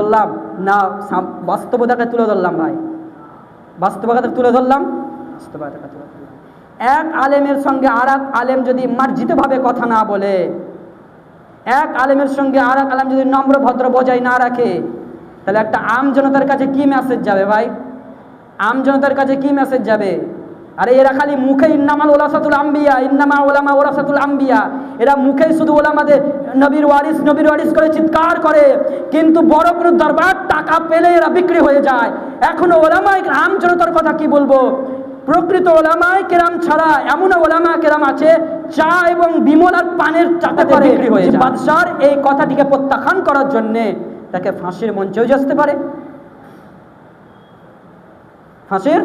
বললাম, না বাস্তবতাকে তুলে ধরলাম ভাই। বাস্তবতাকে তুলে ধরলাম, বাস্তবতাকে তুলে এক আলেমের সঙ্গে আর আলেম যদি মার্জিতভাবে কথা না বলে, এক আলেমের সঙ্গে আর আলেম যদি নম্র ভদ্র বজায় না রাখে, তাহলে একটা আম জনতার কাছে কি মেসেজ যাবে ভাই? আম জনতার কাছে কি মেসেজ যাবে? আরে এরা খালি মুখে ইন্নামাল ওলাসাতুল আম্বিয়া ইন্নামা ওলামা ওলাসাতুল আম্বিয়া। এরা মুখে শুধু ওলামাদের নবীর ওয়ারিস নবীর ওয়ারিস করে চিৎকার করে। কিন্তু বড় কোনো দরবার টাকা পেলে এরা বিক্রি হয়ে যায়। এখনও ওলামায় আম জনতার কথা কি বলব? প্রকৃত ওলামায় কেরাম ছাড়া এমন ওলামা কেরাম আছে চা এবং বিমল আর পানের চাতে করে বিক্রি হয়ে বাদশার এই কথাটিকে প্রত্যাখ্যান করার জন্যে তাকে ফাঁসির মঞ্চেও আসতে পারে। ফাঁসির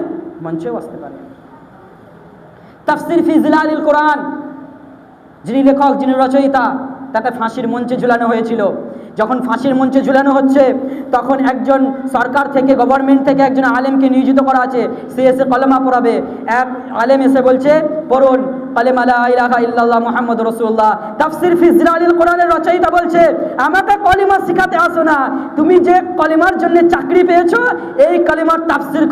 মঞ্চেও আসতে পারে। তাফসির ফি জিলালিল কোরআন। যিনি লেখক, যিনি রচয়িতা তাকে ফাঁসির মঞ্চে ঝুলানো হয়েছিল। যখন ফাঁসির মঞ্চে ঝুলানো হচ্ছে, তখন একজন সরকার থেকে গভর্নমেন্ট থেকে একজন আলেমকে নিয়োজিত করা আছে। সে এসে কলেমা পড়াবে। এক আলেম এসে বলছে, পড়ুন। ইলাহা কোরআনের রচয়িতা বলছে, আমাকে শিখাতে আসো না। তুমি যে কলিমার জন্য চাকরি পেয়েছ, এই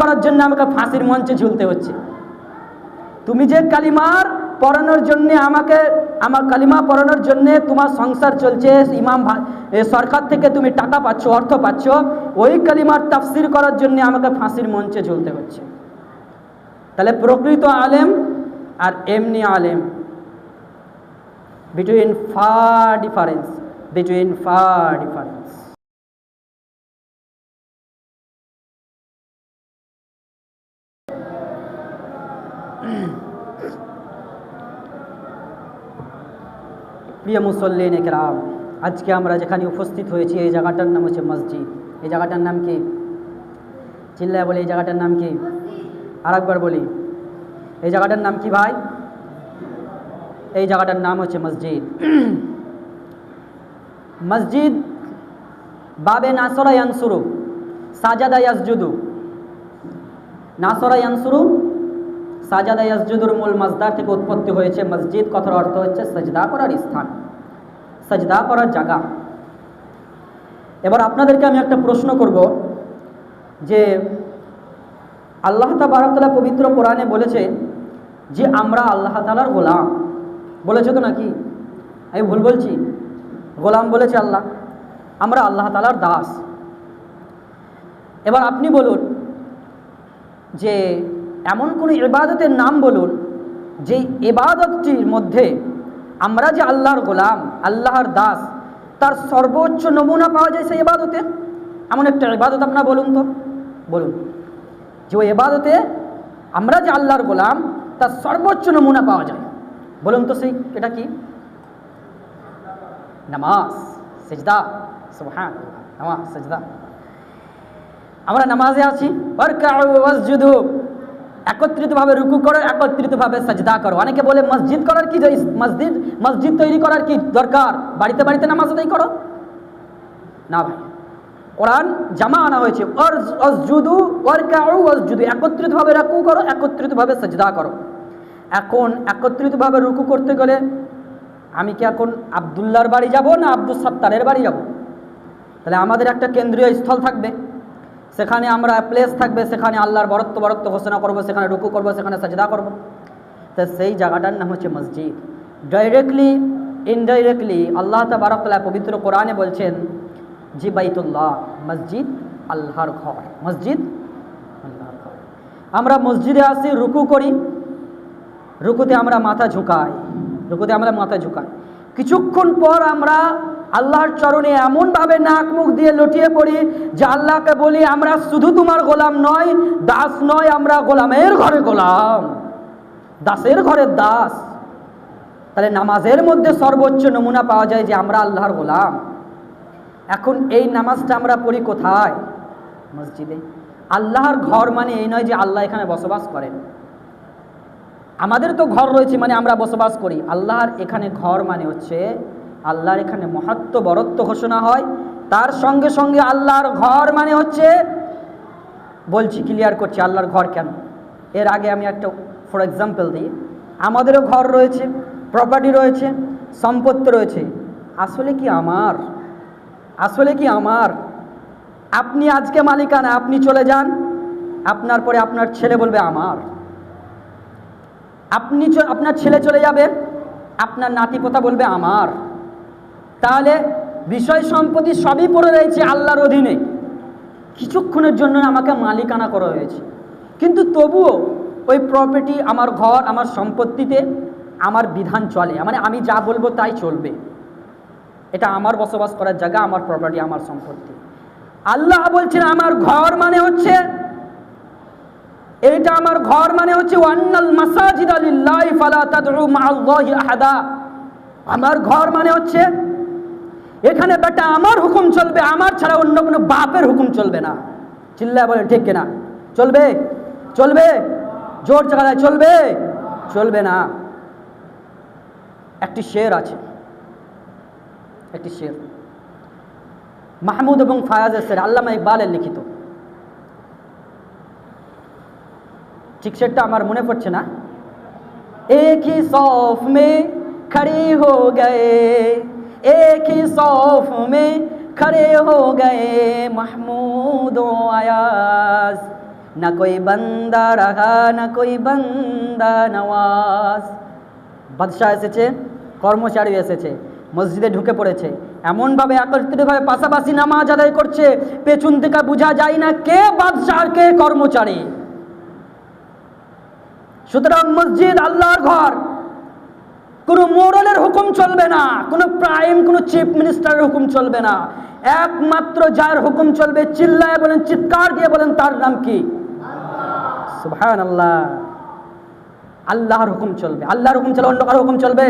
করার জন্য আমাকে ফাঁসির মঞ্চে ঝুলতে হচ্ছে। তুমি যে কালিমার পড়ানোর জন্য আমাকে, আমার কালিমা পড়ানোর জন্য তোমার সংসার চলছে, ইমাম সরকার থেকে তুমি টাকা পাচ্ছ, অর্থ পাচ্ছ, ওই কালিমার তাফসির করার জন্য আমাকে ফাঁসির মঞ্চে ঝুলতে হচ্ছে। তাহলে প্রকৃত আলেম আর এমনি আলেম। Between far difference between far difference প্রিয় মুসল্লিন একরাম আজকে আমরা যেখানে উপস্থিত হয়েছি, এই জায়গাটার নাম হচ্ছে মসজিদ। এই জায়গাটার নাম কি? চিল্লায় বলি, এই জায়গাটার নাম কি? আর একবার বলি। এই জায়গাটার নাম কি ভাই? এই জায়গাটার নাম হচ্ছে মসজিদ। মসজিদ বাবে নাসরা ইয়ানসুরু, সাজাদা ইয়াসজুদু। নাসরা ইয়ানসুরু সাজাদা ইয়াসজুদুর মূল মাজদার থেকে উৎপত্তি হয়েছে মসজিদ, কথার অর্থ হচ্ছে সজদা করার স্থান। সজদা করার জায়গা। এবার আপনাদেরকে আমি একটা প্রশ্ন করব যে আল্লাহ তাবারকতালা পবিত্র কোরআনে বলেছে যে আমরা আল্লাহ তালার গোলাম। বলেছে তো নাকি? আমি ভুল বলছি। গোলাম বলেছে আল্লাহ। আমরা আল্লাহ তালার দাস। এবার আপনি বলুন যে এমন কোনো ইবাদতের নাম বলুন, যে ইবাদতটির মধ্যে আমরা যে আল্লাহর গোলাম, আল্লাহর দাস, তার সর্বোচ্চ নমুনা পাওয়া যায় সেই ইবাদতে? এমন একটা ইবাদত আপনার বলুন তো। বলুন, যে ওই ইবাদতে আমরা যে আল্লাহর গোলাম, তার সর্বোচ্চ নমুনা পাওয়া যায়। বলুন তো সেই, এটা কি? নামাজ, সেজদা হ্যাঁ নামাজ, সেজদা। আমরা নামাজে আছি। একত্রিতভাবে রুকু করো, একত্রিতভাবে সাজদা করো। অনেকে বলে, মসজিদ করার কি মসজিদ মসজিদ তৈরি করার কি দরকার? বাড়িতে বাড়িতে নামাজ আদায় করো? না ভাই। কোরআন জামা আনা হয়েছে অসজুদু, ওয়ারকাউ ওয়াসজুদু একত্রিতভাবে রুকু করো, একত্রিতভাবে সাজদা করো। এখন একত্রিতভাবে রুকু করতে গেলে আমি কি এখন আবদুল্লাহর বাড়ি যাব না আব্দুল সত্তারের বাড়ি যাব? তাহলে আমাদের একটা কেন্দ্রীয় স্থল থাকবে। সেখানে আমরা প্লেস থাকবে, সেখানে আল্লাহর বরত্ব বরত্ব ঘোষণা করব, সেখানে রুকু করব, সেখানে সাজদা করব। তো সেই জায়গাটার নাম হচ্ছে মসজিদ। ডাইরেক্টলি ইনডাইরেক্টলি আল্লাহ তাবারকলা পবিত্র কোরআনে বলছেন জি বাইতুল্লাহ মসজিদ আল্লাহর ঘর। মসজিদ আল্লাহর ঘর। আমরা মসজিদে আসি, রুকু করি। রুকুতে আমরা মাথা ঝুঁকাই। রুকুতে আমরা মাথা ঝুঁকাই। কিছুক্ষণ পর আমরা আল্লাহর চরণে এমনভাবে নাক মুখ দিয়ে লটিয়ে পড়ি যে আল্লাহকে বলি, আমরা শুধু তোমার গোলাম নয়, দাস নয়, আমরা গোলামের ঘরে গোলাম। দাসের ঘরের দাস। তাহলে নামাজের মধ্যে সর্বোচ্চ নমুনা পাওয়া যায় যে আমরা আল্লাহর গোলাম। এখন এই নামাজটা আমরা পড়ি কোথায়? মসজিদে। আল্লাহর ঘর মানে এই নয় যে আল্লাহ এখানে বসবাস করেন। আমাদের তো ঘর রয়েছে মানে আমরা বসবাস করি। আল্লাহর এখানে ঘর মানে হচ্ছে আল্লাহর এখানে মহাত্ম বরত্ব ঘোষণা হয়। তার সঙ্গে সঙ্গে আল্লাহর ঘর মানে হচ্ছে, বলছি ক্লিয়ার করছি আল্লাহর ঘর কেন? এর আগে আমি একটা ফর এক্সাম্পল দিই। আমাদেরও ঘর রয়েছে প্রপার্টি রয়েছে, সম্পত্তি রয়েছে। আসলে কি আমার? আসলে কি আমার? আপনি আজকে মালিকানা, আপনি চলে যান, আপনার পরে আপনার ছেলে বলবে আমার। আপনি আপনার ছেলে চলে যাবে, আপনার নাতিপোতা বলবে আমার। তাহলে বিষয় সম্পত্তি সবই পড়ে রয়েছে আল্লাহর অধীনে। কিছুক্ষণের জন্য আমাকে মালিকানা করা হয়েছে। কিন্তু তবুও ওই প্রপার্টি আমার ঘর, আমার সম্পত্তিতে আমার বিধান চলে। মানে আমি যা বলব তাই চলবে। এটা আমার বসবাস করার জায়গা, আমার প্রপার্টি আমার সম্পত্তি। আল্লাহ বলছেন, আমার ঘর মানে হচ্ছে এটা আমার ঘর মানে হচ্ছে আমার ঘর মানে হচ্ছে এখানে বেটা আমার হুকুম চলবে আমার ছাড়া অন্য কোনো বাপের হুকুম চলবে না চিল্লায় বলে ঠিক কিনা চলবে চলবে জোর জায়গায় চলবে চলবে না একটি শের আছে একটি শের মাহমুদ এবং ফায়াজের শের আল্লামা ইকবালের লিখিত ঠিক সেটা আমার মনে পড়ছে না एक ही सौफ में खड़े हो गए एक ही सौफ में खड़े हो गए महमूद व अयाज न कोई बंदा रहा न कोई बंदा नवाज বাদশাহ এসেছে কর্মচারী এসেছে মসজিদে ঢুকে পড়েছে এমনভাবে একত্রিতভাবে পাশাপাশি নামাজ আদায় করছে পেছন থেকে বোঝা যায় না কে বাদশাহ আর কে কর্মচারী সুতরাং মসজিদ আল্লাহর ঘর কোনো মোরলের হুকুম চলবে না কোনো প্রাইম কোনো চিফ মিনিস্টারের হুকুম চলবে না। একমাত্র যার হুকুম চলবে চিল্লায় বলেন চিৎকার দিয়ে বলেন তার নাম কি? আল্লাহ। আল্লাহর হুকুম চলবে। আল্লাহর হুকুম চলে অন্য কারও হুকুম চলবে?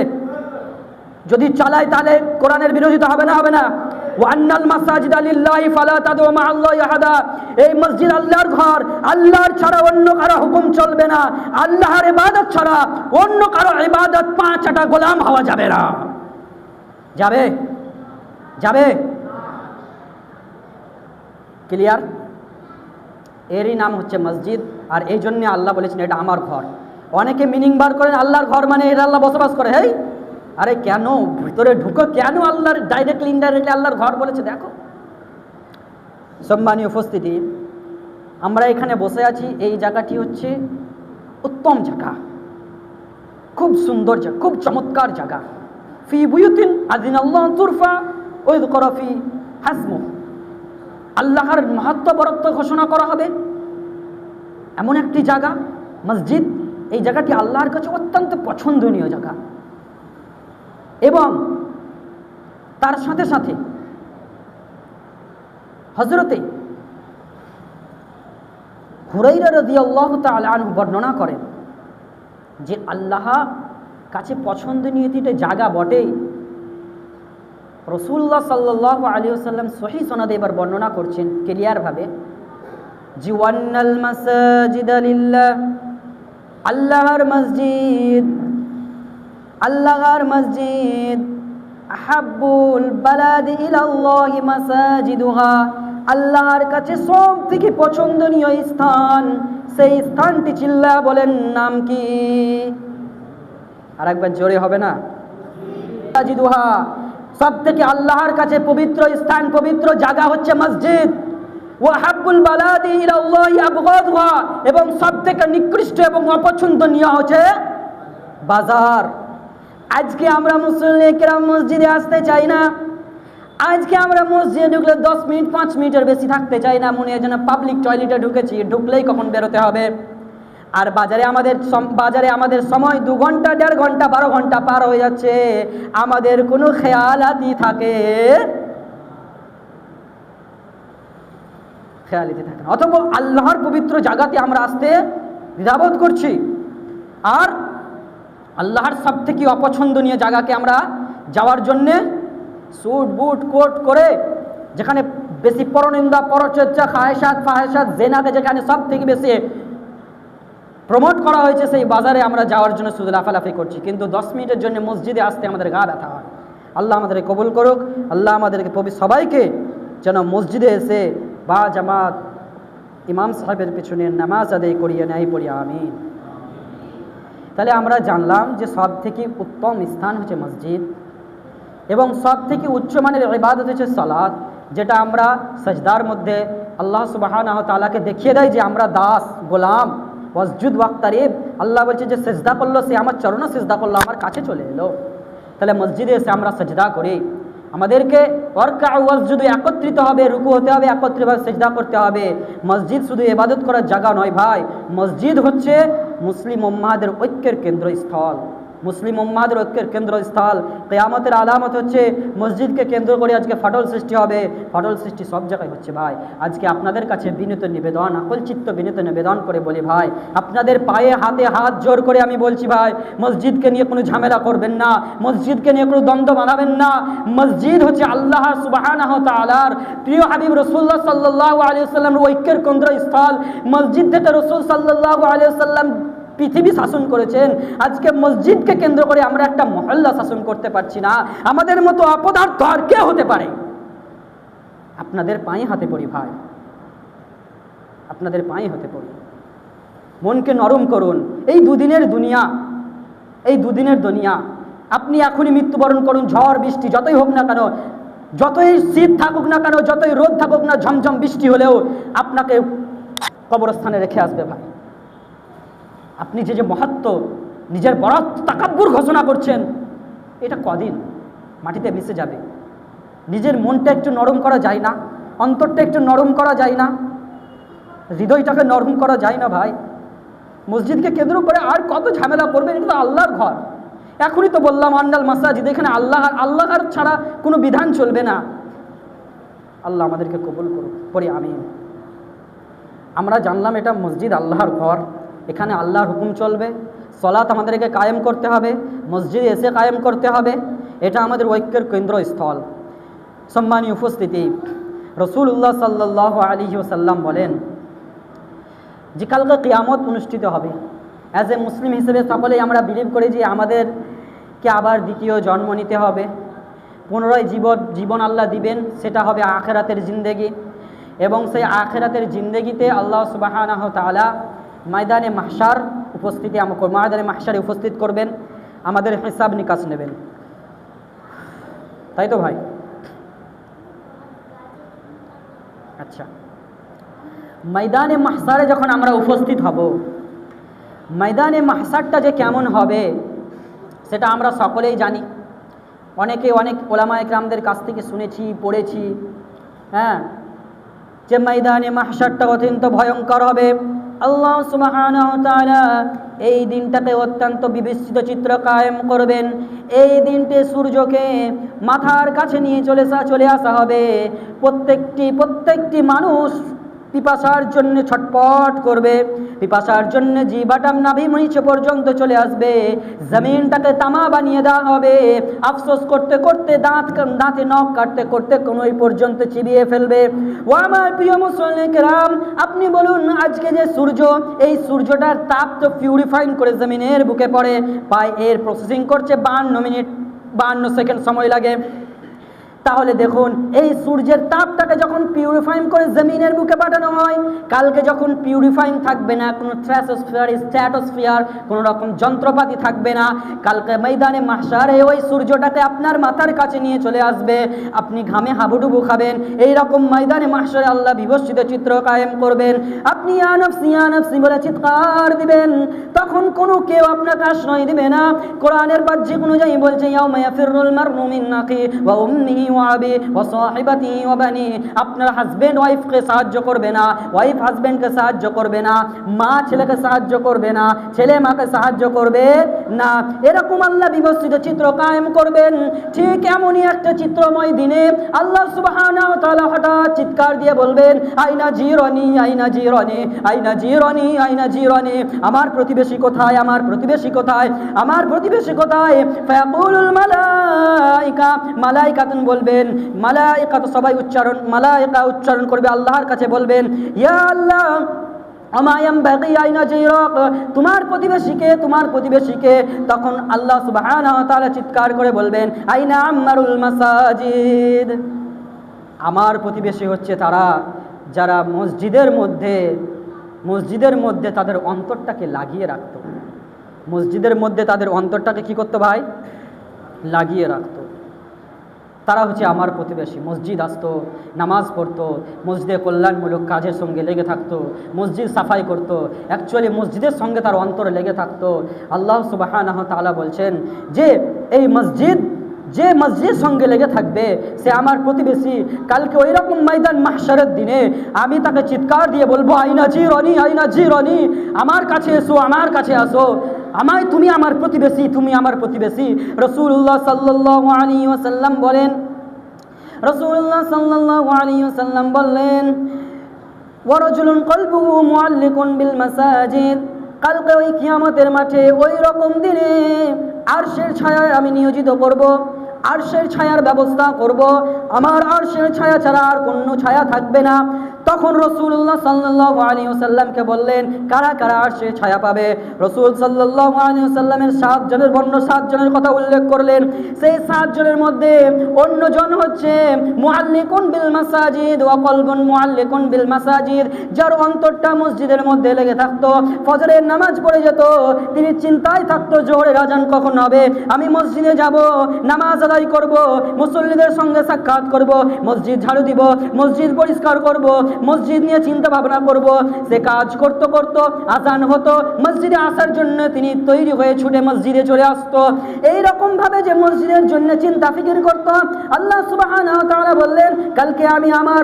যদি চালায় তাহলে কোরআনের বিরোধিতা হবে না হবে না। ওয়ান্নাল মাসাজিদ আলিল্লাহি ফালা তাদউ মা আল্লাহি আহাদা। এই মসজিদ আল্লাহর ঘর, আল্লাহর ছাড়া অন্য কারও হুকুম চলবে না। আল্লাহর ইবাদত ছাড়া অন্য কারও ইবাদত পাঁচটা গোলাম হওয়া যাবে না। যাবে? যাবে? ক্লিয়ার এরই নাম হচ্ছে মসজিদ, আর এই জন্যে আল্লাহ বলেছেন, এটা আমার ঘর। অনেকে মিনিং বার করেন, আল্লাহর ঘর মানে এটা আল্লাহ বসবাস করে। হেই! আরে কেন? ভিতরে ঢুকো কেন আল্লাহর ডাইরেক্টলি ইনডাইরেক্টলি আল্লাহর ঘর বলেছে? দেখো। সম্মানীয় উপস্থিতি, আমরা এখানে বসে আছি, এই জায়গাটি হচ্ছে উত্তম জায়গা। খুব সুন্দর জায়গা, খুব চমৎকার জায়গা। ফি বুয়ুতিন আদিন আল্লাহ তুরফা ওই করফি হাসমু। আল্লাহর মাহাত্ম বরত্ব ঘোষণা করা হবে। এমন একটি জায়গা, মসজিদ, এই জায়গাটি আল্লাহর কাছে অত্যন্ত পছন্দনীয় জায়গা। এবং তার সাথে সাথে হজরতে হুরাইরা রদি আল্লাহ তালু বর্ণনা করেন যে আল্লাহ কাছে পছন্দনীয় এটি জায়গা বটেই রসুল্লাহ সাল্লাহ আলী সাল্লাম সহি সনদে এবার বর্ণনা করছেন ক্লিয়ারভাবে জিওয়ান্নাল মাসাজিদ আল্লাহর মসজিদ আল্লাহর মসজিদ, আহাব্বুল বালাদ ইলাল্লাহি মাসাজিদুহা। আল্লাহর কাছে সব থেকে পছন্দনীয় স্থান, সেই স্থানটি চিল্লা বলেন নাম কি? আর একবার জোরে হবে না? মাসাজিদুহা সব থেকে আল্লাহর কাছে পবিত্র স্থান, পবিত্র জায়গা হচ্ছে মসজিদ। এবং সব থেকে নিকৃষ্ট এবং অপছন্দনীয় হচ্ছে বাজার। আজকে আমরা মুসলিম মসজিদে আসতে চাই না। আজকে আমরা মসজিদে ঢুকলে দশ মিনিট, পাঁচ মিনিটের বেশি থাকতে চাই না। মনে হয় যেন পাবলিক টয়লেটে ঢুকেছি, ঢুকলেই কখন বেরোতে হবে। আর বাজারে আমাদের বাজারে আমাদের সময় দু ঘণ্টা, দেড় ঘণ্টা, বারো ঘণ্টা পার হয়ে যাচ্ছে। আমাদের কোনো খেয়ালাতি থাকে। থাকে অথবা আল্লাহর পবিত্র জায়গাতে আমরা আসতে দ্বিধাবোধ করছি। আর আল্লাহর সব থেকে অপছন্দনীয় জায়গাকে আমরা যাওয়ার জন্যে স্যুট বুট, কোট করে যেখানে বেশি পরনিন্দা, পরচর্চা, খায়সাত, ফাহেসাত জেনাকে যেখানে সব থেকে বেশি প্রমোট করা হয়েছে, সেই বাজারে আমরা যাওয়ার জন্য শুধু লাফালাফি করছি। কিন্তু দশ মিনিটের জন্য মসজিদে আসতে আমাদের গা ব্যথা হয়। আল্লাহ আমাদেরকে কবুল করুক, আল্লাহ আমাদেরকে পবি- সবাইকে যেন মসজিদে এসে বা জামাত, ইমাম সাহেবের পিছনে নামাজ আদায় করিয়ে নেয় পড়ি, আমিন। তাহলে আমরা জানলাম যে সব থেকে উত্তম স্থান হচ্ছে মসজিদ। এবং সব থেকে উচ্চমানের ইবাদত হচ্ছে সালাদ যেটা আমরা সজদার মধ্যে আল্লাহ সুবাহান তালাকে দেখিয়ে দেয় যে আমরা দাস, গোলাম ওয়াসজুদ ওয়াক্তারিব। আল্লাহ বলছে যে সেজদা করল, সে আমার চরণও সেজদা করল, আমার কাছে চলে এলো। তাহলে মসজিদে এসে আমরা সেজদা করি। আমাদেরকে ওয়ার্কা ওয়াসজুদ একত্রিত হবে, রুকু হতে হবে, একত্রিতভাবে সেজদা করতে হবে। মসজিদ শুধু এবাদত করার জায়গা নয় ভাই, মসজিদ হচ্ছে মুসলিম উম্মাদের ঐক্যের কেন্দ্রস্থল। মুসলিম উম্মাদের ঐক্যের কেন্দ্রস্থল। কেয়ামতের আলামত হচ্ছে মসজিদকে কেন্দ্র করে আজকে ফাটল সৃষ্টি হবে। ফাটল সৃষ্টি সব জায়গায় হচ্ছে ভাই। আজকে আপনাদের কাছে বিনীত নিবেদন, আকলচিত্ত বিনীত নিবেদন করে বলি ভাই। আপনাদের পায়ে হাতে হাত জোর করে আমি বলছি ভাই, মসজিদকে নিয়ে কোনো ঝামেলা করবেন না। মসজিদকে নিয়ে কোনো দ্বন্দ্ব বানাবেন না। মসজিদ হচ্ছে আল্লাহ তালার প্রিয় হাবিব রসুল্লাহ সাল্লাহ আলিয়া ঐক্যের কেন্দ্রস্থল। মসজিদ থেকে রসুল সাল্লাহ আলিয়া পৃথিবী শাসন করেছেন। আজকে মসজিদকে কেন্দ্র করে আমরা একটা মহল্লা শাসন করতে পারছি না। আমাদের মতো অপদার্থ আর কে হতে পারে? আপনাদের পায়ে হাতে পড়ি ভাই। আপনাদের পায়ে হতে পড়ি। মনকে নরম করুন। এই দুদিনের দুনিয়া, এই দুদিনের দুনিয়া, আপনি এখনই মৃত্যুবরণ করুন, ঝড়, বৃষ্টি, যতই হোক না কেন, যতই শীত থাকুক না কেন, যতই রোদ থাকুক না, ঝমঝম বৃষ্টি হলেও আপনাকে কবরস্থানে রেখে আসবে ভাই। আপনি যে যে মহাত্ম নিজের বরাত তাকাব্বুর ঘোষণা করছেন, এটা কদিন মাটিতে মিশে যাবে। নিজের মনটা একটু নরম করা যায় না, অন্তরটা একটু নরম করা যায় না, হৃদয়টাকে নরম করা যায় না ভাই। মসজিদকে কেন্দ্র করে আর কত ঝামেলা করবেন এটা তো আল্লাহর ঘর। এখনই তো বললাম আন্ডাল মাসাজিদ, এখানে আল্লাহ, আল্লাহর ছাড়া কোনো বিধান চলবে না। আল্লাহ আমাদেরকে কবুল করুন পরে আমি আমরা জানলাম এটা মসজিদ আল্লাহর ঘর। এখানে আল্লাহর হুকুম চলবে, সলাৎ আমাদেরকে কায়েম করতে হবে, মসজিদে এসে কায়েম করতে হবে, এটা আমাদের ঐক্যের কেন্দ্রস্থল। সম্মানীয় উপস্থিতি রসুল্লাহ সাল্লাহ আলী ওসাল্লাম বলেন, যে কালকে কিয়ামত অনুষ্ঠিত হবে অ্যাজ এ মুসলিম হিসেবে সকলেই আমরা বিলিভ করি যে আমাদেরকে আবার দ্বিতীয় জন্ম নিতে হবে, পুনরায় জীবন জীবন আল্লাহ দিবেন, সেটা হবে আখেরাতের জিন্দেগি, এবং সেই আখেরাতের জিন্দেগিতে আল্লাহ সুবাহ তালা ময়দানে মাহসার উপস্থিতি আমাকে ময়দানে মাহসারে উপস্থিত করবেন, আমাদের হিসাব নিকাশ নেবেন। তাই তো ভাই? আচ্ছা। ময়দানে মাহসারে যখন আমরা উপস্থিত হব, ময়দানে মাহসারটা যে কেমন হবে, সেটা আমরা সকলেই জানি। অনেকে অনেক ওলামা একরামদের কাছ থেকে শুনেছি, পড়েছি হ্যাঁ যে ময়দানে মাহসারটা অত্যন্ত ভয়ঙ্কর হবে। আল্লাহ সুবহানাহু তাআলা এই দিনটাতে অত্যন্ত বিবেচিত চিত্র কায়েম করবেন। এই দিনটি সূর্যকে মাথার কাছে নিয়ে চলে চলে আসা হবে। প্রত্যেকটি প্রত্যেকটি মানুষ পিপাসার জন্য ছটপট করবে, পিপাসার জন্য জিবাটাম নাভি নিচে পর্যন্ত চলে আসবে, জমিনটাকে তামা বানিয়ে দেওয়া হবে, আফসোস করতে করতে দাঁত দাঁতে নখ কাটতে করতে কোনোই পর্যন্ত চিবিয়ে ফেলবে। ও আমার প্রিয় মুসলিম আপনি বলুন, আজকে যে সূর্য, এই সূর্যটার তাপ তো পিউরিফাইন করে জমিনের বুকে পড়ে পায় এর প্রসেসিং করছে বান্ন মিনিট, বান্ন সেকেন্ড সময় লাগে। তাহলে দেখুন, এই সূর্যের তাপটাকে যখন পিউরিফাইং করে জমিনের বুকে পাঠানো হয়, কালকে যখন পিউরিফাইং থাকবে না, কোনো থ্র্যাসোস্ফিয়ার স্ট্র্যাটোস্ফিয়ার কোনো রকম যন্ত্রপাতি থাকবে না, কালকে ময়দানে মাসারে ওই সূর্যটাকে আপনার মাথার কাছে নিয়ে চলে আসবে, আপনি ঘামে হাবুডুবু খাবেন এই রকম ময়দানে মাসারে আল্লাহ বিবর্ষিত চিত্র কায়েম করবেন, আপনি ইয়ানফসি ইয়ানফসি বলে চিৎকার দিবেন, তখন কোনো কেউ আপনাকে আশ্রয় দিবে না, কোরআনের বাহ্যিক অনুযায়ী বলছে, ইয়াউমা ইয়াফিরুল মারনু মিন নাকি, ওয়া উম্মিহি ওয়াবি ওয়া বানি, আপনার হাজবেন্ড ওয়াইফকে সাহায্য করবে না ওয়াইফ হাজবেন্ডকে সাহায্য করবে না, মা ছেলেকে সাহায্য করবে না, ছেলে মাকে সাহায্য করবে না। এরকম আল্লাহ বিবস্থিত চিত্র কায়েম করবেন, ঠিক এমনই একটা চিত্রময় দিনে আল্লাহ সুবহানাহু তাআলা হঠাৎ চিৎকার দিয়ে বলবেন, আইনা জিরনি আইনা জিরনি আইনা জিরনি আইনা জিরনি, আমার প্রতিবেশী কোথায়, আমার প্রতিবেশী কোথায়, আমার প্রতিবেশী কোথায়? ফায়াকুলুল মালাইকা, মালাইকাতুন বলবেন মালাইকা তো সবাই উচ্চারণ মালাইকা উচ্চারণ করবে, আল্লাহর কাছে বলবেন, ইয়া আল্লাহ জিরক, তোমার প্রতিবেশীকে তোমার প্রতিবেশীকে তখন আল্লাহ তাআলা চিৎকার করে বলবেন, আইনা আম্মারুল মাসাজিদ। আমার প্রতিবেশী হচ্ছে তারা যারা মসজিদের মধ্যে মসজিদের মধ্যে তাদের অন্তরটাকে লাগিয়ে রাখতো। মসজিদের মধ্যে তাদের অন্তরটাকে কি করতো ভাই? লাগিয়ে রাখতো। তারা হচ্ছে আমার প্রতিবেশী। মসজিদ আসতো, নামাজ পড়তো, মসজিদে কল্যাণমূলক কাজের সঙ্গে লেগে থাকতো, মসজিদ সাফাই করতো অ্যাকচুয়ালি মসজিদের সঙ্গে তার অন্তরে লেগে থাকতো। আল্লাহ সুবাহ তাআলা বলছেন যে, এই মসজিদ, যে মসজিদ সঙ্গে লেগে থাকবে, সে আমার প্রতিবেশী। কালকে ওই রকম ময়দান মাহসারের দিনে আমি তাকে চিৎকার দিয়ে বলব, আইনা জি রনি আইনা জি রনি আমার কাছে এসো, আমার কাছে আসো। আমায় তুমি আমার প্রতিবেশী, তুমি আমার প্রতিবেশী। রসুল্লাহ সাল্লাহ আলী ওসাল্লাম বলেন রসুল্লাহ সাল্লাহ আলী ওসাল্লাম বললেন, ওয়ারজুলুন কলবুহু মুআল্লিকুন বিল মাসাজিদ। কালকে ওই কিয়ামতের মাঠে ওই রকম দিনে আরশের ছায়ায় আমি নিয়োজিত করব, আরশের ছায়ার ব্যবস্থা করব। আমার আরশের ছায়া ছাড়া আর কোনো ছায়া থাকবে না। তখন রসুল্লাহ সাল্লাহ আলী ওসাল্লামকে বললেন, কারা কারা আরশের ছায়া পাবে? রসুল সাল্লাহ আলী ওসাল্লামের সাতজনের বর্ণ সাতজনের কথা উল্লেখ করলেন। সেই সাতজনের মধ্যে অন্যজন হচ্ছে মুআল্লিকুন বিল মাসাজিদ ওয়া কলবুন মুআল্লিকুন বিল মাসাজিদ, যার অন্তরটা মসজিদের মধ্যে লেগে থাকতো। ফজরের নামাজ পড়ে যেত, তিনি চিন্তায় থাকতো জোহরের আজান কখন হবে? আমি মসজিদে যাব, নামাজ আদায় করব, মুসল্লিদের সঙ্গে সাক্ষাৎ করব, মসজিদ ঝাড়ু দিব, মসজিদ পরিষ্কার করব মসজিদ নিয়ে চিন্তা ভাবনা করব। সে কাজ করতে করতে আজান হতো। মসজিদে আসার জন্য তিনি তৈরি হয়ে ছুটে মসজিদে চলে আসতো। এই রকম ভাবে যে মসজিদের জন্য চিন্তা ফিকির করত, আল্লাহ ওয়া বললেন, কালকে আমি আমার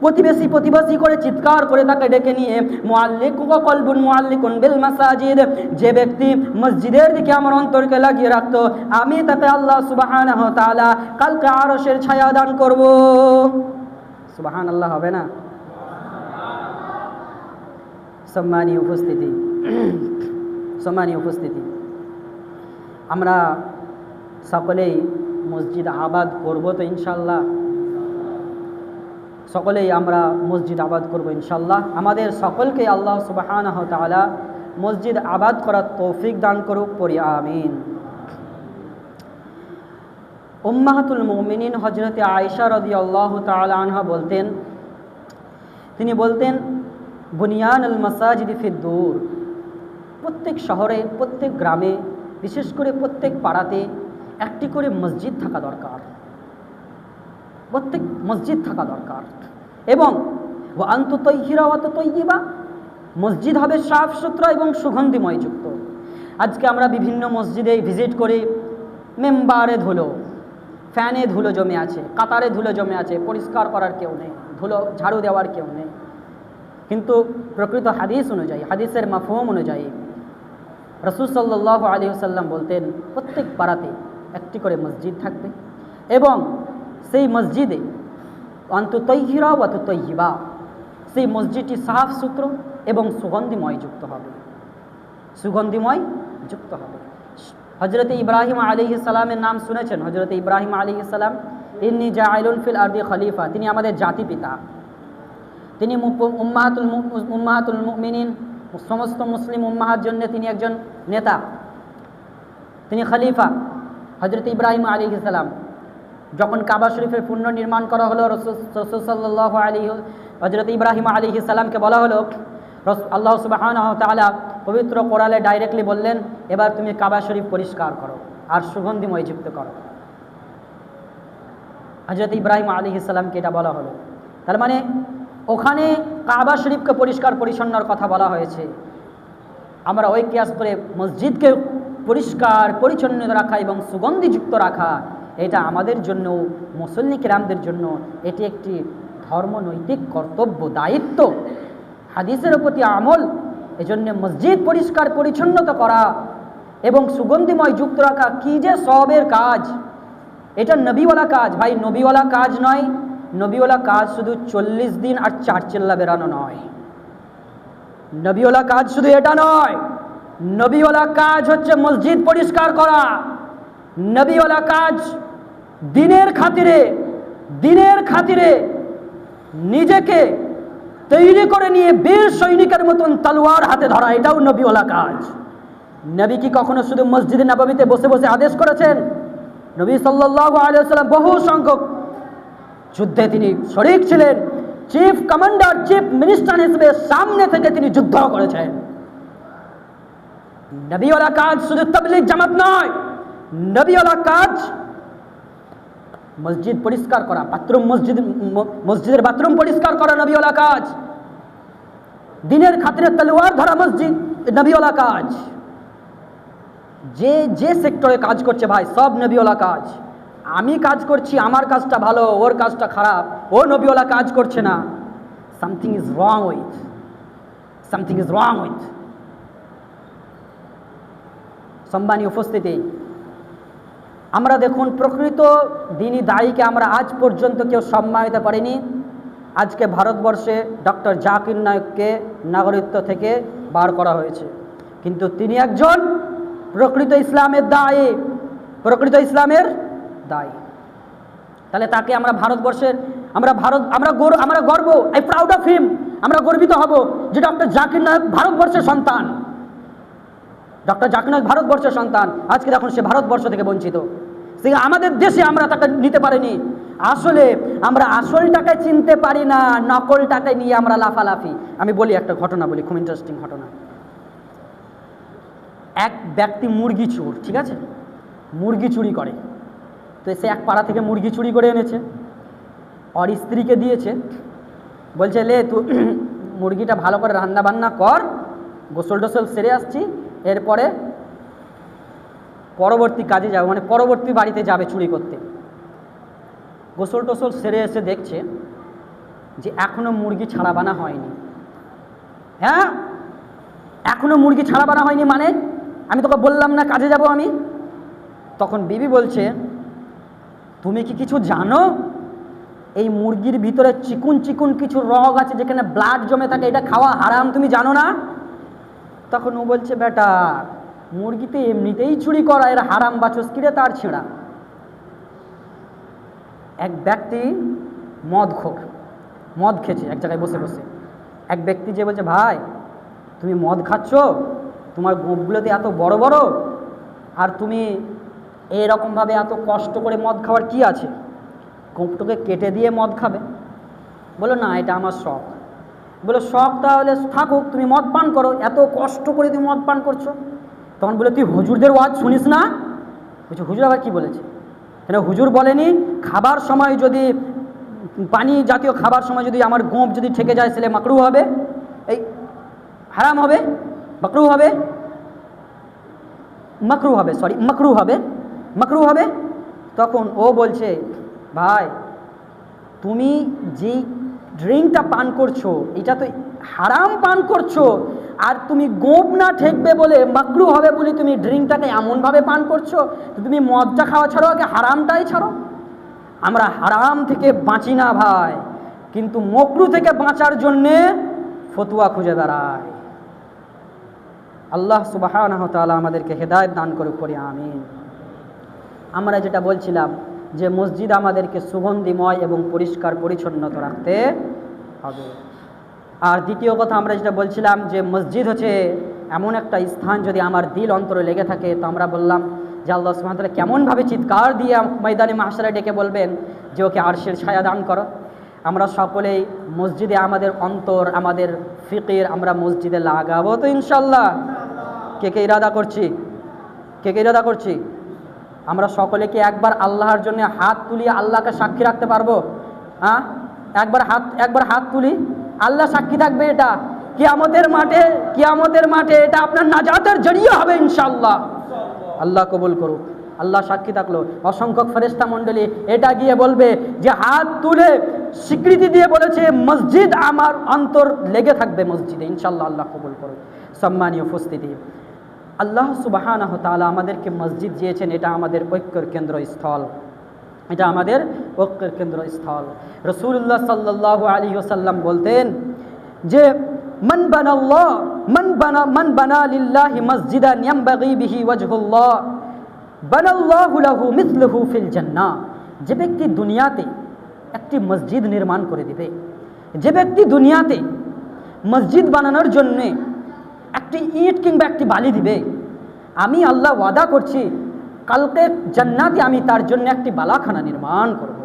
প্রতিবেশী প্রতিবেশী করে চিৎকার করে তাকে ডেকে নিয়ে মোয়াল্লিক কলবুন মোয়াল্লিকুন বিল মাসাজিদ, যে ব্যক্তি মসজিদের দিকে আমার অন্তরকে লাগিয়ে রাখতো, আমি তাতে আল্লাহ সুবহানাহু ওয়া তাআলা কালকে আরশের ছায়া দান করব। সুবহান আল্লাহ হবে না? সম্মানীয় উপস্থিতি। সম্মানীয় উপস্থিতি। আমরা সকলেই মসজিদ আবাদ করব তো ইনশাল্লাহ সকলেই আমরা মসজিদ আবাদ করব ইনশাল্লাহ আমাদের সকলকে আল্লাহ সুবাহানহ তালা মসজিদ আবাদ করার তৌফিক দান করুক, পড়ি আমিন। উম্মাহাতুল মুমিনিন হজরতে আয়সা রদি আল্লাহ তালা আনহা বলতেন, তিনি বলতেন বুনিয়ান আল মাসাজিদ ফিদ্দুর। প্রত্যেক শহরে, প্রত্যেক গ্রামে, বিশেষ করে প্রত্যেক পাড়াতে একটি করে মসজিদ থাকা দরকার। প্রত্যেক মসজিদ থাকা দরকার। এবং ও অত তৈহিবা মসজিদ হবে সাফ সুতরা এবং সুগন্ধিময় যুক্ত। আজকে আমরা বিভিন্ন মসজিদে ভিজিট করি, মেম্বারে ধুলো, ফ্যানে ধুলো জমে আছে, কাতারে ধুলো জমে আছে, পরিষ্কার করার কেউ নেই, ধুলো ঝাড়ু দেওয়ার কেউ নেই। কিন্তু প্রকৃত হাদিস অনুযায়ী, হাদিসের মাফহম অনুযায়ী রসুল সাল্লাহ আলী সাল্লাম বলতেন, প্রত্যেক পাড়াতে একটি করে মসজিদ থাকবে এবং সেই মসজিদে অন্ততৈহিরা অততৈহিবা সেই মসজিদটি সাফ সুত্র এবং সুগন্ধিময় যুক্ত হবে। সুগন্ধিময় যুক্ত হবে। হজরত ইব্রাহিম আলী সালামের নাম শুনেছেন? হজরত ইব্রাহিম আলী সালাম, ইন্নি জাইলুন ফিল আরদি খলিফা তিনি আমাদের জাতি পিতা তিনি উম্মাহাতুল উম্মাহাতুল মিনিন সমস্ত মুসলিম উম্মাহার জন্য তিনি একজন নেতা। তিনি খলিফা হজরত ইব্রাহিম আলী সালাম। যখন কাবা শরীফের পুনর্নির্মাণ করা হলো, রসুল সাল্লাহ আলী হজরত ইব্রাহিম আলী সালামকে বলা হলো আল্লাহ সুবাহান তালা পবিত্র কোরআলে ডাইরেক্টলি বললেন, এবার তুমি কাবা শরীফ পরিষ্কার করো আর সুগন্ধিময় যুক্ত করো। হজরত ইব্রাহিম আলী ইসলামকে এটা বলা হলো। তার মানে ওখানে কাবা শরীফকে পরিষ্কার পরিচ্ছন্নর কথা বলা হয়েছে। আমরা ওই কেয়াস করে মসজিদকে পরিষ্কার পরিচ্ছন্ন রাখা এবং সুগন্ধিযুক্ত রাখা, এটা আমাদের জন্য মুসল্লি কেরামদের জন্য এটি একটি ধর্মনৈতিক কর্তব্য, দায়িত্ব। হাদিসের প্রতি আমল, এজন্য মসজিদ পরিষ্কার পরিচ্ছন্নতা করা এবং সুগন্ধিময় যুক্ত রাখা কী যে সবের কাজ, এটা নবীওয়ালা কাজ। ভাই, নবীওয়ালা কাজ নয় নবীওয়ালা কাজ শুধু চল্লিশ দিন আর চার চিল্লা বেরানো নয়। নবীওয়ালা কাজ শুধু এটা নয়, নবীওয়ালা কাজ হচ্ছে মসজিদ পরিষ্কার করা। নবীওয়ালা কাজ দিনের খাতিরে দিনের খাতিরে নিজেকে তৈরি করে নিয়ে বীর সৈনিকের মতন তালোয়ার হাতে ধরা, এটাও নবীওয়ালা কাজ। নবী কি কখনো শুধু মসজিদে নবাবিতে বসে বসে আদেশ করেছেন? নবী সাল্লাহ আলিয়াল্লাম বহু সংখ্যক যুদ্ধে তিনি শরিক ছিলেন। চিফ কমান্ডার চিফ মিনিস্টার হিসেবে সামনে থেকে তিনি যুদ্ধ করেছেন। নবীওয়ালা কাজ শুধু তবলিক জামাত নয় নবীওয়ালা কাজ মসজিদ পরিষ্কার করা, বাথরুম মসজিদ মসজিদের বাথরুম পরিষ্কার করা নবীওয়ালা কাজ। দিনের খাতিরে তলোয়ার ধরা মসজিদ নবীওয়ালা কাজ। যে যে সেক্টরে কাজ করছে ভাই, সব নবীওয়ালা কাজ। আমি কাজ করছি, আমার কাজটা ভালো, ওর কাজটা খারাপ, ও নবীওয়ালা কাজ করছে না। Something is wrong with something is wrong with সম্মানী উপস্থিতি, আমরা দেখুন, প্রকৃত দিনী দায়ীকে আমরা আজ পর্যন্ত কেউ সম্মানিত পারিনি আজকে ভারতবর্ষে ডক্টর জাকির নায়ককে নাগরিকত্ব থেকে বার করা হয়েছে। কিন্তু তিনি একজন প্রকৃত ইসলামের দায়ী, প্রকৃত ইসলামের দায়ী। তাহলে তাকে আমরা ভারতবর্ষের, আমরা ভারত, আমরা গৌর, আমরা গর্ব আই প্রাউড অফ হিম আমরা গর্বিত হব যে ডক্টর জাকির নায়ক ভারতবর্ষের সন্তান। ডক্টর জাকির নায়ক ভারতবর্ষের সন্তান আজকে দেখুন সে ভারতবর্ষ থেকে বঞ্চিত। সে আমাদের দেশে আমরা তাকে নিতে পারিনি। আসলে আমরা আসল টাকায় চিনতে পারি না নকল টাকায় নিয়ে আমরা লাফালাফি। আমি বলি একটা ঘটনা বলি, খুব ইন্টারেস্টিং ঘটনা। এক ব্যক্তি মুরগি চোর, ঠিক আছে? মুরগি চুরি করে। তো সে এক পাড়া থেকে মুরগি চুরি করে এনেছে। ওর স্ত্রীকে দিয়েছে। বলছে, লে, তু, মুরগিটা ভালো করে রান্না বান্না কর, গোসল টোসল সেরে আসছি, এরপরে পরবর্তী কাজে যাবে। মানে পরবর্তী বাড়িতে যাবে চুরি করতে। গোসল টোসল সেরে এসে দেখছে যে এখনও মুরগি ছাড়া বানা হয়নি। হ্যাঁ? এখনও মুরগি ছাড়া বানা হয়নি মানে? আমি তোকে বললাম না কাজে যাব আমি? তখন বিবি বলছে তুমি কি কিছু জানো? এই মুরগির ভিতরে চিকুন চিকুন কিছু রগ আছে যেখানে ব্লাড জমে থাকে, এটা খাওয়া হারাম, তুমি জানো না? তখন ও বলছে, বেটা, মুরগি তো এমনিতেই চুরি করা, এর হারাম বাচস কিরে তার ছেঁড়া? এক ব্যক্তি মদ খোর মদ খেয়েছে, এক জায়গায় বসে বসে। এক ব্যক্তি যে বলছে, ভাই, তুমি মদ খাচ্ছ? তোমার গোপগুলোতে এত বড় বড়? আর তুমি এরকমভাবে এত কষ্ট করে মদ খাওয়ার কি আছে? গোপটাকে কেটে দিয়ে মদ খাবে। বলো, না, এটা আমার শখ। বলো, শখ তাহলে থাকুক, তুমি মদ পান করো। এত কষ্ট করে তুমি মদ পান করছ? তখন বলে, তুই হুজুরদের ওয়াজ শুনিস না? বলছি, হুজুর আবার কি বলেছে? কেন, হুজুর বলেনি, খাবার সময় যদি, পানি জাতীয় খাবার সময় যদি আমার গোপ যদি ঠেকে যায় সেলে মাকড়ু হবে? এই, হারাম হবে, মাকরু হবে। মাকরু হবে সরি মাকরু হবে। মাকরু হবে? তখন ও বলছে, ভাই, তুমি যেই ড্রিঙ্কটা পান করছ, এটা তো হারাম পান করছ। আর তুমি গোপ না ঠেকবে বলে মাকরু হবে বলে তুমি ড্রিঙ্কটাকে এমনভাবে পান করছ তুমি মদটা খাওয়া ছাড়ো আগে হারামটাই ছাড়ো। আমরা হারাম থেকে বাঁচি না ভাই, কিন্তু মকরু থেকে বাঁচার জন্যে ফতুয়া খুঁজে বেড়ায় আল্লাহ সুবাহ আমাদেরকে হেদায়ত দান করুক করি আমিন। আমরা যেটা বলছিলাম যে মসজিদ আমাদেরকে সুগন্ধিময় এবং পরিষ্কার পরিচ্ছন্নতা রাখতে হবে। আর দ্বিতীয় কথা আমরা যেটা বলছিলাম যে মসজিদ হচ্ছে এমন একটা স্থান যদি আমার দিল অন্তরে লেগে থাকে, তো আমরা বললাম যে আল্লাহ সুহামতাল্লাহ কেমনভাবে চিৎকার দিয়ে ময়দানে মাসারে ডেকে বলবেন যে ওকে আরশের ছায়া দান করো। আমরা সকলেই মসজিদে আমাদের অন্তর, আমাদের ফিকির আমরা মসজিদে লাগাবো তো ইনশাল্লাহ কে কে ইরাদা করছি? কে কে ইরাদা করছি? আমরা সকলে কি একবার আল্লাহর জন্য হাত তুলি আল্লাহকে সাক্ষী রাখতে পারব? হ্যাঁ? একবার হাত একবার হাত তুলি। আল্লাহ সাক্ষী থাকবে এটা। কিয়ামতের মাঠে কিয়ামতের মাঠে এটা আপনার নাজাতের জড়িয়ে হবে ইনশাল্লাহ আল্লাহ কবুল করুক। আল্লাহ সাক্ষী থাকল। অসংখ্য ফেরেস্তা মণ্ডলী এটা গিয়ে বলবে যে হাত তুলে স্বীকৃতি দিয়ে বলেছে, মসজিদ আমার অন্তর লেগে থাকবে মসজিদে। ইনশাল্লাহ আল্লাহ কবুল করুক। সম্মানীয় উপস্থিতি আল্লাহ সুবাহান তালা আমাদেরকে মসজিদ দিয়েছেন, এটা আমাদের ঐক্যর কেন্দ্রস্থল। এটা আমাদের ঐক্যের কেন্দ্রস্থল। রসুল্লাহ সাল্লাহ আলী ওসাল্লাম বলতেন যে, মন বানাল্লাহ, মন বানা মন বানা লিল্লাহি মসজিদা ইয়ামবাগি বিহি ওয়াজহুল্লাহ, বানাল্লাহু লাহু ফিল জান্নাহ। যে ব্যক্তি দুনিয়াতে একটি মসজিদ নির্মাণ করে দিবে, যে ব্যক্তি দুনিয়াতে মসজিদ বানানোর জন্যে একটি ইট কিংবা একটি বালি দিবে। আমি আল্লাহ ওয়াদা করছি, কালকে জান্নাতে আমি তার জন্য একটি বালাখানা নির্মাণ করব।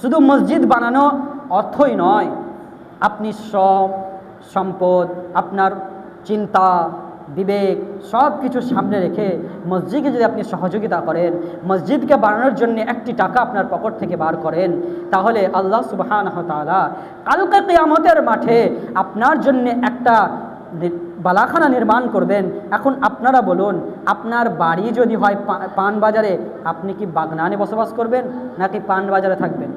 শুধু মসজিদ বানানো অর্থই নয়, আপনি শ্রম, সম্পদ, আপনার চিন্তা, বিবেক সব কিছু সামনে রেখে মসজিদকে যদি আপনি সহযোগিতা করেন, মসজিদকে বানানোর জন্য একটি টাকা আপনার পকেট থেকে বার করেন, তাহলে আল্লাহ সুবাহান তালা কালকে কেয়ামতের মাঠে আপনার জন্য একটা বালাখানা নির্মাণ করবেন। এখন আপনারা বলুন, আপনার বাড়ি যদি হয় পান বাজারে আপনি কি বাগনানে বসবাস করবেন নাকি পান বাজারে থাকবেন?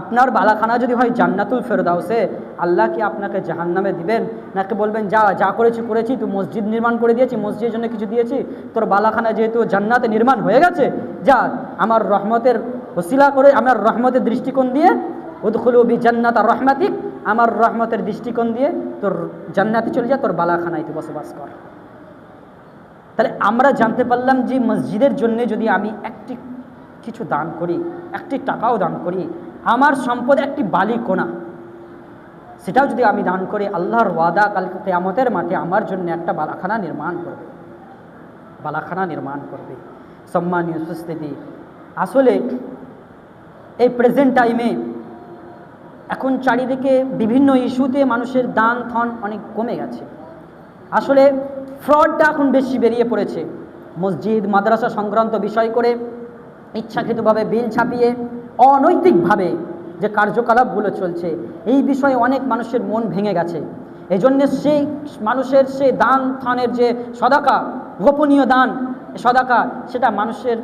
আপনার বালাখানা যদি হয় জান্নাতুল ফেরদাউসে, আল্লাহ কি আপনাকে জাহান্নামে দিবেন? নাকি বলবেন, যা যা করেছি করেছি, তুই মসজিদ নির্মাণ করে দিয়েছি, মসজিদের জন্য কিছু দিয়েছি, তোর বালাখানা যেহেতু জান্নাতে নির্মাণ হয়ে গেছে, যা, আমার রহমতের ওসিলা করে, আমার রহমতের দৃষ্টিকোণ দিয়ে উদখুলু জান্নাত আর রহমাতিক আমার রহমতের দৃষ্টিকোণ দিয়ে তোর জান্নাতে চলে যা, তোর বালাখানায় বসবাস কর। তাহলে আমরা জানতে পারলাম যে মসজিদের জন্য যদি আমি একটি কিছু দান করি, একটি টাকাও দান করি, আমার সম্পদ একটি বালি কোনা, সেটাও যদি আমি দান করি আল্লাহর ওয়াদা কালকে কেয়ামতের মাঠে আমার জন্য একটা বালাখানা নির্মাণ করবে। বালাখানা নির্মাণ করবে। সম্মানীয় সুস্থিতি আসলে এই প্রেজেন্ট টাইমে এখন চারিদিকে বিভিন্ন ইস্যুতে মানুষের দান থন অনেক কমে গেছে। আসলে ফ্রডটা এখন বেশি বেরিয়ে পড়েছে। মসজিদ, মাদ্রাসা সংক্রান্ত বিষয় করে ইচ্ছাকৃতভাবে বিল ছাপিয়ে অনৈতিকভাবে যে কার্যকলাপগুলো চলছে, এই বিষয়ে অনেক মানুষের মন ভেঙে গেছে। এই জন্যে সেই মানুষের সে দান থানের যে সদাকা, গোপনীয় দান, সদাকা, সেটা মানুষের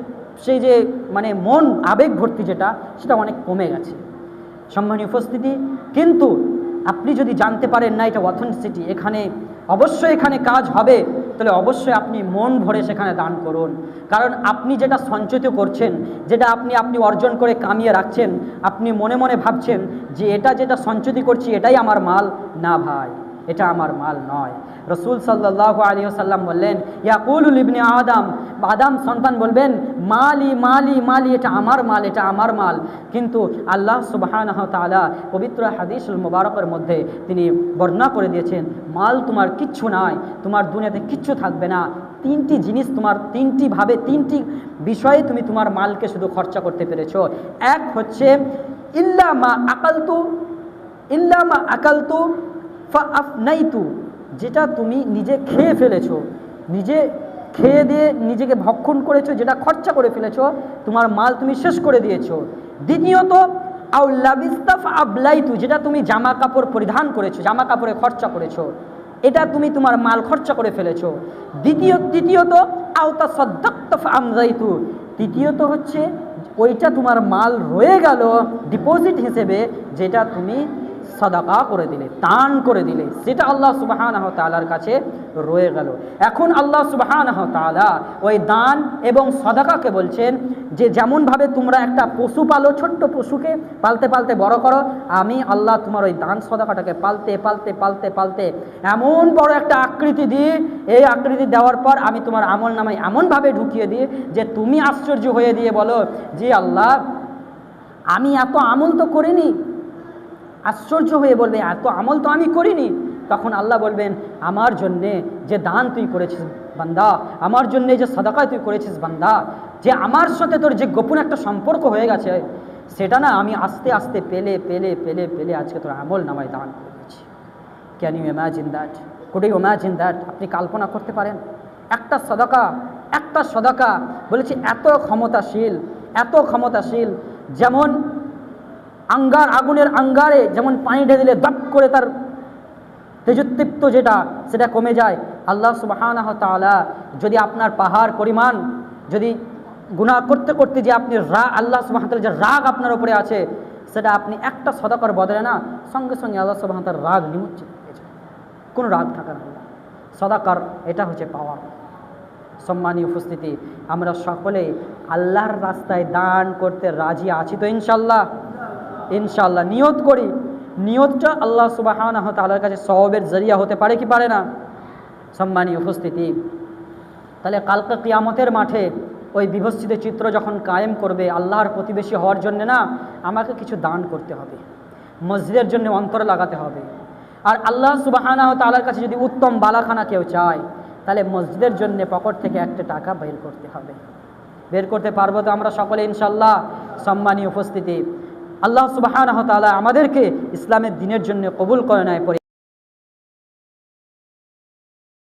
সেই যে মানে মন, আবেগ ভর্তি যেটা, সেটা অনেক কমে গেছে। সম্মানীয় উপস্থিতি, কিন্তু আপনি যদি জানতে পারেন না এটা অথেন্টিসিটি এখানে অবশ্যই এখানে কাজ হবে, তাহলে অবশ্যই আপনি মন ভরে সেখানে দান করুন। কারণ আপনি যেটা সঞ্চিত করছেন, যেটা আপনি আপনি অর্জন করে কামিয়ে রাখছেন, আপনি মনে মনে ভাবছেন যে এটা যেটা সঞ্চিত করছি, এটাই আমার মাল। না ভাই। এটা আমার মাল নয়। রসুল সাল্লাহ আলী সাল্লাম বললেন ইয়াকুল ইবনে আদম। আদাম সন্তান বলবেন, মালি মালি মালি, এটা আমার মাল, এটা আমার মাল। কিন্তু আল্লাহ সুবাহান তালা পবিত্র হাদিসুল মুবারকের মধ্যে তিনি বর্ণনা করে দিয়েছেন, মাল তোমার কিচ্ছু নাই, তোমার দুনিয়াতে কিচ্ছু থাকবে না। তিনটি জিনিস তোমার, তিনটি ভাবে, তিনটি বিষয়ে তুমি তোমার মালকে শুধু খরচা করতে পেরেছ। এক হচ্ছে, ইল্লা মা আকালতু, ইল্লা মা আকালতু ফা আফনাইতু যেটা তুমি নিজে খেয়ে ফেলেছো, নিজে খেয়ে দিয়ে নিজেকে ভক্ষণ করেছ, যেটা খরচা করে ফেলেছো, তোমার মাল তুমি শেষ করে দিয়েছ। দ্বিতীয়ত আউল্লাবিস্তাফ আবলাইতু যেটা তুমি জামা কাপড় পরিধান করেছ জামা কাপড়ে খরচা করেছ, এটা তুমি তোমার মাল খরচা করে ফেলেছো। দ্বিতীয়, তৃতীয়ত আওতা সদ্দক্তফ আমজাইতু তৃতীয়ত হচ্ছে, ওইটা তোমার মাল রয়ে গেল, ডিপোজিট হিসেবে, যেটা তুমি সদাকা করে দিলে, দান করে দিলে সেটা আল্লাহ সুবাহান তালার কাছে রয়ে গেল। এখন আল্লাহ সুবাহান তালা ওই দান এবং সদাকাকে বলছেন যে, যেমনভাবে তোমরা একটা পশু পালো, ছোট্ট পশুকে পালতে পালতে বড় করো, আমি আল্লাহ তোমার ওই দান সদাকাটাকে পালতে পালতে পালতে পালতে এমন বড় একটা আকৃতি দিই এই আকৃতি দেওয়ার পর আমি তোমার আমল নামায় এমনভাবে ঢুকিয়ে দিই যে তুমি আশ্চর্য হয়ে দিয়ে বলো, যে আল্লাহ, আমি এত আমল তো করিনি আশ্চর্য হয়ে বলবে এত আমল তো আমি করিনি। তখন আল্লাহ বলবেন, আমার জন্যে যে দান তুই করেছিস বান্দা, আমার জন্যে যে সদাকায় তুই করেছিস বান্দা, যে আমার সাথে তোর যে গোপন একটা সম্পর্ক হয়ে গেছে, সেটা না আমি আস্তে আস্তে পেলে পেলে পেলে পেলে আজকে তোর আমল নামায় দান করেছি can you imagine that could you imagine that আপনি কল্পনা করতে পারেন। একটা সদাকা একটা সদাকা, বলেছি এত ক্ষমতাশীল এত ক্ষমতাশীল, যেমন আঙ্গার, আগুনের আঙ্গারে যেমন পানি ঢেলে দিলে দপ করে তার তেজোত্তীপ্ত যেটা, সেটা কমে যায়। আল্লাহ সুবাহানাহ যদি আপনার পাহাড় পরিমাণ, যদি গুনাহ করতে করতে যে আপনি রা, আল্লাহ সুবাহ যে রাগ আপনার উপরে আছে, সেটা আপনি একটা সদাকর বদলে না, সঙ্গে সঙ্গে আল্লাহ সুবাহ রাগ নিমজ্জিত হয়ে যায়। কোনো রাগ থাকে না সদাকর, এটা হচ্ছে পাওয়ার সম্মানীয় উপস্থিতি, আমরা সকলে আল্লাহর রাস্তায় দান করতে রাজি আছি তো ইনশাল্লাহ ইনশাল্লাহ নিয়ত করি। নিয়তটা আল্লাহ সুবাহান তালার কাছে সবের জরিয়া হতে পারে কি পারে না? সম্মানীয় উপস্থিতি, তাহলে কালকা কিয়ামতের মাঠে ওই বিভস্তিত চিত্র যখন কায়েম করবে আল্লাহর প্রতিবেশী হওয়ার জন্য না, আমাকে কিছু দান করতে হবে। মসজিদের জন্য অন্তর লাগাতে হবে। আর আল্লাহ সুবাহানা তালার কাছে যদি উত্তম বালাখানা কেউ চায়, তাহলে মসজিদের জন্য পকেট থেকে একটা টাকা বের করতে হবে। বের করতে পারব তো আমরা সকলে ইনশাল্লাহ সম্মানীয় উপস্থিতি আল্লাহ সুবাহান তালা আমাদেরকে ইসলামের দিনের জন্য কবুল করে নেয় পরে